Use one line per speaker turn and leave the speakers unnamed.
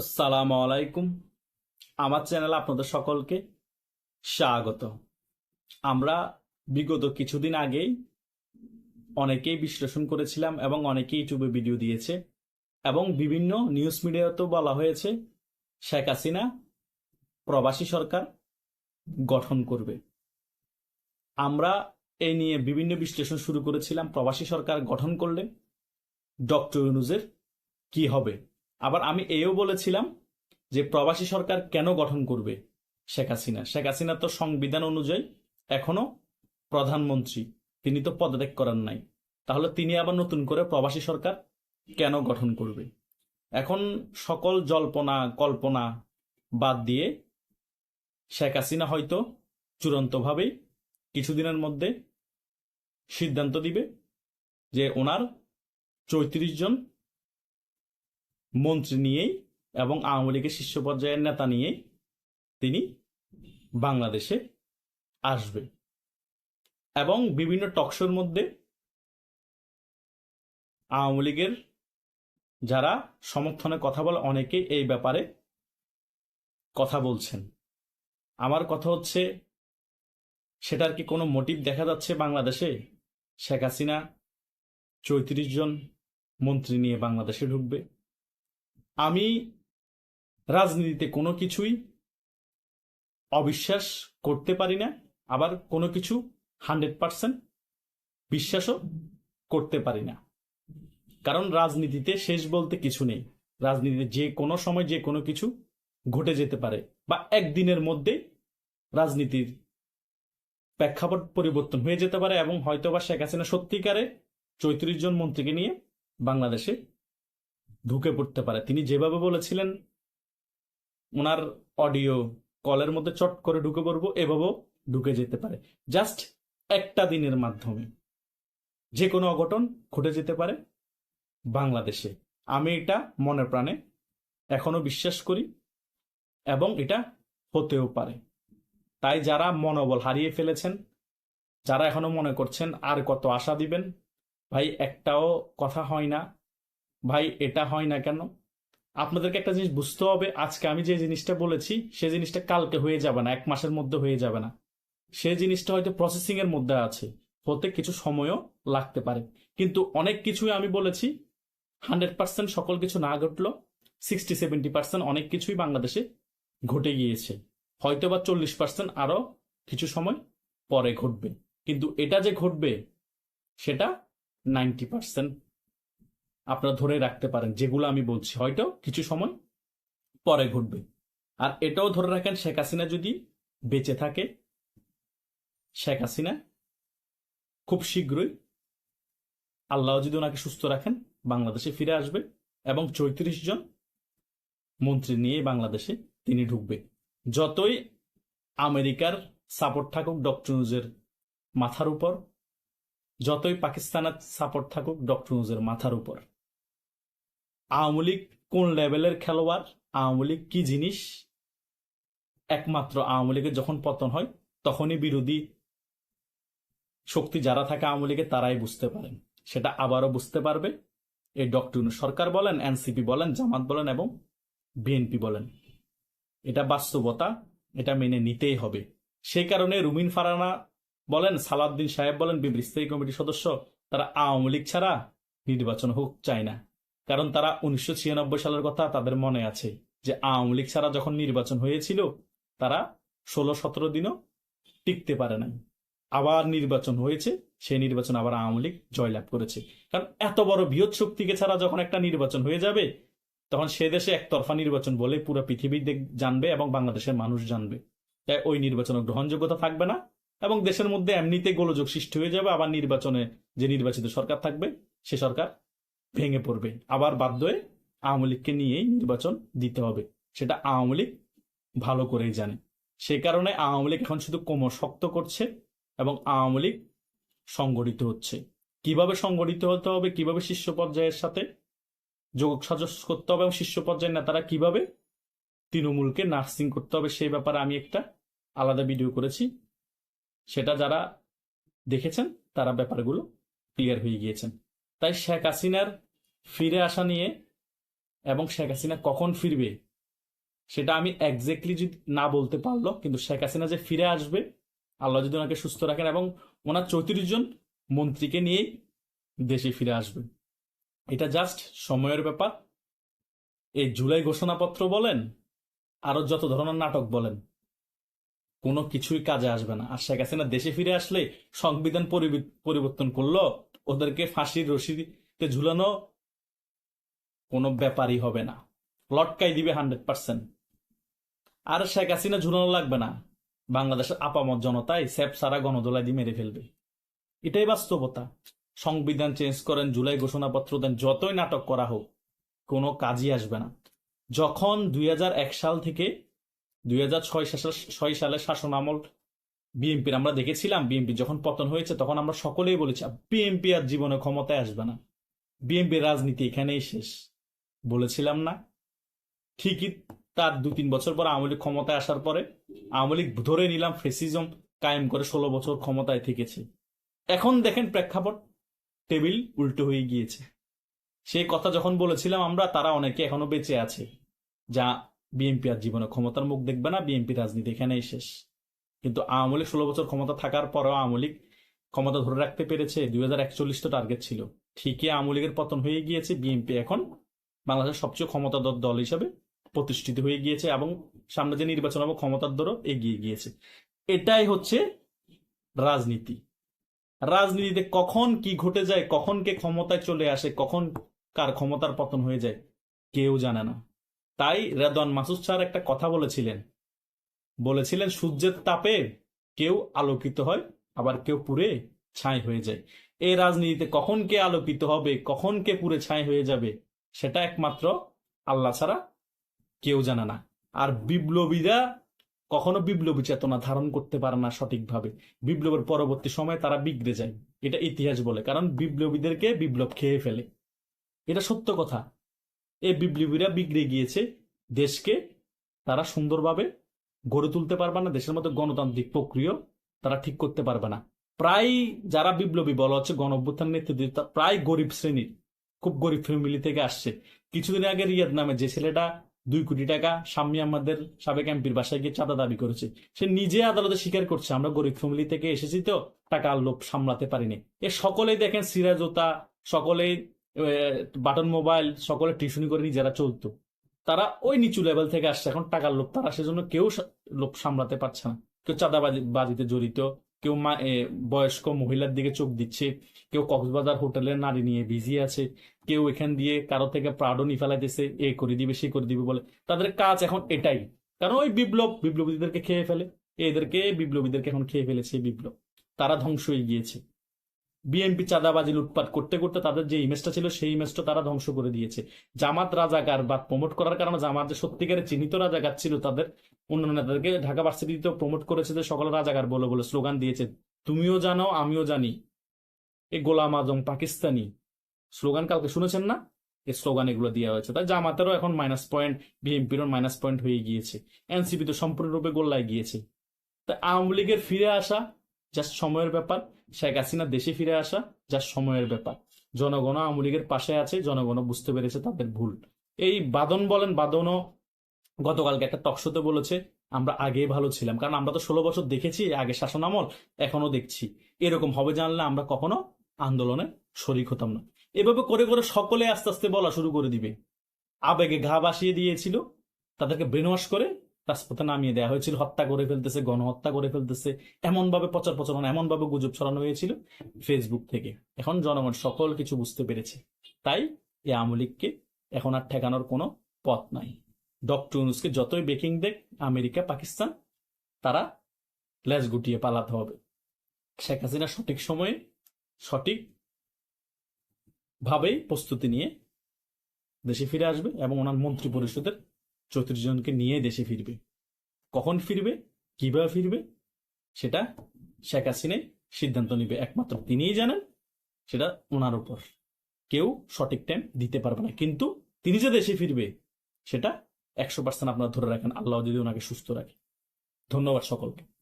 আসসালামু আলাইকুম। আমার চ্যানেলে আপনাদের সকলকে স্বাগত। আমরা বিগত কিছুদিন আগেই অনেকেই বিশ্লেষণ করেছিলাম এবং অনেকেই ইউটিউবে ভিডিও দিয়েছে এবং বিভিন্ন নিউজ মিডিয়াতেও বলা হয়েছে, শেখ হাসিনা প্রবাসী সরকার গঠন করবে। আমরা এই নিয়ে বিভিন্ন বিশ্লেষণ শুরু করেছিলাম, প্রবাসী সরকার গঠন করলে ডক্টর ইউনুজের কি হবে? আবার আমি এও বলেছিলাম যে প্রবাসী সরকার কেন গঠন করবে শেখ হাসিনা? শেখ হাসিনা তো সংবিধান অনুযায়ী এখনও প্রধানমন্ত্রী। তিনি তো পদত্যাগ করার নাই। তাহলে তিনি আবার নতুন করে প্রবাসী সরকার কেন গঠন করবে? এখন সকল জল্পনা, কল্পনা বাদ দিয়ে শেখ হাসিনা হয়তো চূড়ান্তভাবেই কিছুদিনের মধ্যে সিদ্ধান্ত দিবে যে ওনার চৌত্রিশ জন মন্ত্রী নিয়েই এবং আওয়ামী লীগের শীর্ষ পর্যায়ের নেতা নিয়েই তিনি বাংলাদেশে আসবে। এবং বিভিন্ন টকশোর মধ্যে আওয়ামী লীগের যারা সমর্থনে কথা বলে অনেকেই এই ব্যাপারে কথা বলছেন। আমার কথা হচ্ছে, সেটার কি কোনো মোটিভ দেখা যাচ্ছে বাংলাদেশে? শেখ হাসিনা চৌত্রিশ জন মন্ত্রী নিয়ে বাংলাদেশে ঢুকবে। আমি রাজনীতিতে কোনো কিছুই অবিশ্বাস করতে পারি না, আবার কোনো কিছু হান্ড্রেড পার্সেন্ট বিশ্বাসও করতে পারি না। কারণ রাজনীতিতে শেষ বলতে কিছু নেই। রাজনীতিতে যে কোনো সময় যে কোনো কিছু ঘটে যেতে পারে বা একদিনের মধ্যে রাজনীতির প্রেক্ষাপট পরিবর্তন হয়ে যেতে পারে এবং হয়তোবা শেখ হাসিনা সত্যিকারে চৈত্রিশ জন মন্ত্রীকে নিয়ে বাংলাদেশে ঢুকে পড়তে পারে। তিনি যেভাবে বলেছিলেন, ওনার অডিও কলের মধ্যে চট করে ঢুকে পড়ব, এভাবেও ঢুকে যেতে পারে। জাস্ট একটা দিনের মাধ্যমে। যে কোনো অঘটন ঘটে যেতে পারে বাংলাদেশে। আমি এটা মনে প্রাণে এখনও বিশ্বাস করি এবং এটা হতেও পারে। তাই যারা মনোবল হারিয়ে ফেলেছেন, যারা এখনও মনে করছেন আর কত আশা দিবেন, ভাই, একটাও কথা হয় না। ভাই, এটা হয় না কেন? আপনাদেরকে একটা জিনিস বুঝতে হবে, আজকে আমি যে জিনিসটা বলেছি, সে জিনিসটা কালকে হয়ে যাবে না, এক মাসের মধ্যে হয়ে যাবে না। সে জিনিসটা হয়তো প্রসেসিং এর মধ্যে আছে, হতে কিছু সময়ও লাগতে পারে। কিন্তু অনেক কিছুই আমি বলেছি হান্ড্রেড পার্সেন্ট সকল কিছু না ঘটলো সিক্সটি সেভেন্টি পার্সেন্ট অনেক কিছুই বাংলাদেশে ঘটে গিয়েছে। হয়তো বা চল্লিশ পার্সেন্ট আরও কিছু সময় পরে ঘটবে। কিন্তু এটা যে ঘটবে, সেটা নাইনটি পার্সেন্ট আপনারা ধরে রাখতে পারেন, যেগুলো আমি বলছি। হয়তো কিছু সময় পরে ঘটবে। আর এটাও ধরে রাখেন, শেখ হাসিনা যদি বেঁচে থাকে, শেখ হাসিনা খুব শীঘ্রই আল্লাহ যদি ওনাকে সুস্থ রাখেন, বাংলাদেশে ফিরে আসবে এবং চৌত্রিশ জন মন্ত্রী নিয়ে বাংলাদেশে তিনি ঢুকবে। যতই আমেরিকার সাপোর্ট থাকুক ডক্টর মাথার উপর, যতই পাকিস্তানের সাপোর্ট থাকুক ডক্টর মাথার উপর। আওয়ামী লীগ কোন লেভেলের খেলোয়াড়? আওয়ামী লীগ কি জিনিস? একমাত্র আওয়ামী লীগের যখন পতন হয়, তখনই বিরোধী শক্তি যারা থাকে আওয়ামী লীগের, তারাই বুঝতে পারেন। সেটা আবারও বুঝতে পারবে। এই ডক্টর সরকার বলেন, এনসিপি বলেন, জামাত বলেন এবং বিএনপি বলেন। এটা বাস্তবতা, এটা মেনে নিতেই হবে। সেই কারণে রুমিন ফারানা বলেন, সালাউদ্দিন সাহেব বলেন বিবৃতি স্থায়ী কমিটির সদস্য, তারা আওয়ামী লীগ ছাড়া নির্বাচন হোক, চায় না। কারণ তারা উনিশশো ছিয়ানব্বই সালের কথা তাদের মনে আছে যে আওয়ামী লীগ ছাড়া যখন নির্বাচন হয়েছিল, তারা ষোলো সতেরো দিনও টিকতে পারে নাই। আবার নির্বাচন হয়েছে, সেই নির্বাচন আবার আওয়ামী লীগ জয়লাভ করেছে। কারণ এত বড় বৃহৎ শক্তিকে ছাড়া যখন একটা নির্বাচন হয়ে যাবে, তখন সে দেশে একতরফা নির্বাচন বলে পুরো পৃথিবী জানবে এবং বাংলাদেশের মানুষ জানবে। তাই ওই নির্বাচনের গ্রহণযোগ্যতা থাকবে না এবং দেশের মধ্যে এমনিতে গোলযোগ সৃষ্টি হয়ে যাবে। আবার নির্বাচনে যে নির্বাচিত সরকার থাকবে, সে সরকার ভেঙে পড়বে। আবার বাধ্য হয়ে আওয়ামী লীগকে নিয়েই নির্বাচন দিতে হবে। সেটা আওয়ামী লীগ ভালো করেই জানে। সে কারণে আওয়ামী লীগ এখন শুধু কোমর শক্ত করছে এবং আওয়ামী লীগ সংগঠিত হচ্ছে। কীভাবে সংগঠিত হতে হবে, কীভাবে শীর্ষ পর্যায়ের সাথে যোগ সাজস করতে হবে এবং শীর্ষ পর্যায়ের নেতারা কীভাবে তৃণমূলকে নার্সিং করতে হবে, সেই ব্যাপারে আমি একটা আলাদা ভিডিও করেছি। সেটা যারা দেখেছেন, তারা ব্যাপারগুলো ক্লিয়ার হয়ে গিয়েছেন। তাই শেখ হাসিনার ফিরে আসা নিয়ে এবং শেখ হাসিনা কখন ফিরবে, সেটা আমি একজ্যাক্টলি যদি না বলতে পারল, কিন্তু শেখ হাসিনা যে ফিরে আসবে, আল্লাহ যদি ওনাকে সুস্থ রাখেন এবং ওনার চৌত্রিশ জন মন্ত্রীকে নিয়েই দেশে ফিরে আসবে। এটা জাস্ট সময়ের ব্যাপার। এই জুলাই ঘোষণাপত্র বলেন, আরও যত ধরনের নাটক বলেন, কোনো কিছুই কাজে আসবে না। আর শেখ হাসিনা দেশে ফিরে আসলে সংবিধান পরিবর্তন করল ওদেরকে ফাঁসির রশিতে ঝুলানো কোনো ব্যাপারই হবে না। লটকাই দিবে হান্ড্রেড পার্সেন্ট। আর শেখ হাসিনা ঝুলানো লাগবে না। বাংলাদেশের আপামত জনতাই স্যাপ সারা গণদোলাই দিয়ে মেরে ফেলবে। এটাই বাস্তবতা। সংবিধান চেঞ্জ করেন, জুলাই ঘোষণাপত্র দেন, যতই নাটক করা হোক, কোনো কাজই আসবে না। যখন দুই হাজার এক সাল থেকে দুই ছয় সালের শাসন আমল বিএনপির, আমরা দেখেছিলাম বিএনপি যখন পতন হয়েছে, তখন আমরা সকলেই বলেছি বিএনপি আর জীবনে ক্ষমতায় আসবে না। বিএনপির রাজনীতি এখানেই শেষ। বলেছিলাম না। ঠিকই তার দু তিন বছর পর আওয়ামী লীগ ক্ষমতায় আসার পরে আওয়ামী লীগ ধরে নিলাম ফেসিজম কায়েম করে ষোলো বছর ক্ষমতায় থেকেছে। এখন দেখেন প্রেক্ষাপট, টেবিল উল্টো হয়ে গিয়েছে। সেই কথা যখন বলেছিলাম আমরা, তারা অনেকে এখনও বেঁচে আছে। যা বিএনপি আর জীবনে ক্ষমতার মুখ দেখবে না, বিএনপি রাজনীতি এখানেই শেষ। কিন্তু আওয়ামী লীগ ষোলো বছর ক্ষমতা থাকার পরেও আওয়ামী লীগ ক্ষমতা ধরে রাখতে পেরেছে দুই হাজার একচল্লিশ তো টার্গেট ছিল। ঠিকই আওয়ামী লীগের পতন হয়ে গিয়েছে, বিএনপি এখন বাংলাদেশের সবচেয়ে ক্ষমতাধর দল হিসাবে প্রতিষ্ঠিত হয়ে গিয়েছে এবং সামনে যে নির্বাচন হবে ক্ষমতার দরও এগিয়ে গিয়েছে। এটাই হচ্ছে রাজনীতি। রাজনীতিতে কখন কি ঘটে যায়, কখন কে ক্ষমতায় চলে আসে, কখন কার ক্ষমতার পতন হয়ে যায়, কেউ জানে না। তাই রেদন মাসুদ স্যার একটা কথা বলেছিলেন বলেছিলেন, সূর্যের তাপে কেউ আলোকিত হয়, আবার কেউ পুড়ে ছাই হয়ে যায়। এই রাজনীতিতে কখন কে আলোকিত হবে, কখন কে পুড়ে ছাই হয়ে যাবে, সেটা একমাত্র আল্লাহ ছাড়া কেউ জানে না। আর বিপ্লবীরা কখনো বিপ্লবী চেতনা ধারণ করতে পারে না সঠিকভাবে। বিপ্লবের পরবর্তী সময়ে তারা বিগড়ে যায়। এটা ইতিহাস বলে, কারণ বিপ্লবীদেরকে বিপ্লব খেয়ে ফেলে। এটা সত্য কথা। এই বিপ্লবীরা বিগড়ে গিয়েছে, দেশকে তারা সুন্দরভাবে গড়ে তুলতে পারবে না, দেশের মধ্যে গণতান্ত্রিক প্রক্রিয়া তারা ঠিক করতে পারবে না। প্রায় যারা বিপ্লবী বলা হচ্ছে গণ অভ্যুত্থান নেতৃত্ব প্রায় গরিব শ্রেণির, খুব গরিব ফ্যামিলি থেকে আসছে। কিছুদিন আগে রিয়াদ নামে যে ছেলেটা দুই কোটি টাকা স্বামী আমাদের সাবেক এমপির বাসায় গিয়ে চাঁদা দাবি করেছে, সে নিজে আদালতে স্বীকার করছে, আমরা গরিব ফ্যামিলি থেকে এসেছি তো টাকার লোভ সামলাতে পারিনি। এ সকলেই দেখেন সিরাজোতা, সকলেই বাটন মোবাইল, সকলে টিউশনি করে নিজেরা চলতো। তারা ওই নিচু লেভেল থেকে আসছে। এখন টাকার লোভ, তারা সেজন্য কেউ লোভ সামলাতে পারছে না। কেউ চাঁদাবাজি বাজিতে জড়িত, কেউ মা বয়স্ক মহিলার দিকে চোখ দিচ্ছে, কেউ কক্সবাজার হোটেলের নারী নিয়ে বিজি আছে, কেউ এখান দিয়ে কারও থেকে প্রাডো নি ফেলাইতেছে, এ করে দিবে, সে করে দিবে বলে। তাদের কাজ এখন এটাই। কারণ ওই বিপ্লব, বিপ্লবীদেরকে খেয়ে ফেলে, এদেরকে, বিপ্লবীদেরকে এখন খেয়ে ফেলেছে বিপ্লব। তারা ধ্বংস হয়ে গিয়েছে। বিএনপি চাঁদাবাজি লুটপাট করতে করতে তাদের যে ইমেজটা ছিল, সেই ইমেজটা তারা ধ্বংস করে দিয়েছে। জামাত রাজাকার বা প্রমোট করার কারণে জামাত যে সত্যিকারের চিহ্নিত রাজাকার ছিল, তাদের অন্যান্য নেতাদেরকে ঢাকা ভার্সিটিতে প্রমোট করেছে যে সকল রাজাকার বলে বলে স্লোগান দিয়েছে। তুমিও জানো, আমিও জানি, এ গোলাম আজম পাকিস্তানি। স্লোগান কালকে শুনেছেন না? এই স্লোগান এগুলো দেওয়া হয়েছে। তাই জামাতেরও এখন মাইনাস পয়েন্ট বিএনপিরও মাইনাস পয়েন্ট হয়ে গিয়েছে। এনসিপি তো সম্পূর্ণরূপে গোল্লায় গিয়েছে। তাই আওয়ামী লীগের ফিরে আসা জাস্ট সময়ের ব্যাপার, শেখ হাসিনা দেশে ফিরে আসা জাস্ট সময়ের ব্যাপার। জনগণ আওয়ামী লীগের পাশে আছে, জনগণ বুঝতে পেরেছে তাদের ভুল। এই বাদন বলেন, বাদনও গতকালকে একটা টকশোতে বলেছে, আমরা আগে ভালো ছিলাম। কারণ আমরা তো ষোলো বছর দেখেছি, আগে শাসন আমল এখনও দেখছি। এরকম হবে জানলে আমরা কখনো আন্দোলনে শরিক হতাম না। এভাবে করে করে সকলে আস্তে আস্তে বলা শুরু করে দিবে। আবেগে ঘা বাসিয়ে দিয়েছিল, তাদেরকে ব্রেনওয়াশ করে রাজপথে নামিয়ে দেওয়া হয়েছিল, হত্যা করে ফেলতেছে, গণহত্যা করে ফেলতেছে এমন ভাবে প্রচার প্রচারণা এমন ভাবে গুজব ছড়ানো হয়েছিল ফেসবুক থেকে। এখন জনগণ সকল কিছু বুঝতে পেরেছে। তাই এই আওয়ামী লীগকে এখন আর ঠেকানোর কোনো পথ নাই। ডক্টর ইউনুসকে যতই বেকিং দেখ, আমেরিকা, পাকিস্তান, তারা লেজ গুটিয়ে পালাতে হবে। শেখ হাসিনা সঠিক সময়ে সঠিক ভাবেই প্রস্তুতি নিয়ে দেশে ফিরে আসবে এবং ওনার মন্ত্রী পরিষদের চৌত্রিশ জনকে নিয়ে দেশে ফিরবে। কখন ফিরবে? কীভাবে ফিরবে? সেটা শেখ হাসিনাই সিদ্ধান্ত নিবে। একমাত্র তিনিই জানেন, সেটা ওনার উপর। কেউ সঠিক টাইম দিতে পারবে না। কিন্তু তিনি যে দেশে ফিরবে, সেটা একশো পার্সেন্ট আপনারা ধরে রাখেন। আল্লাহ যদি ওনাকে সুস্থ রাখে। ধন্যবাদ সকলকে।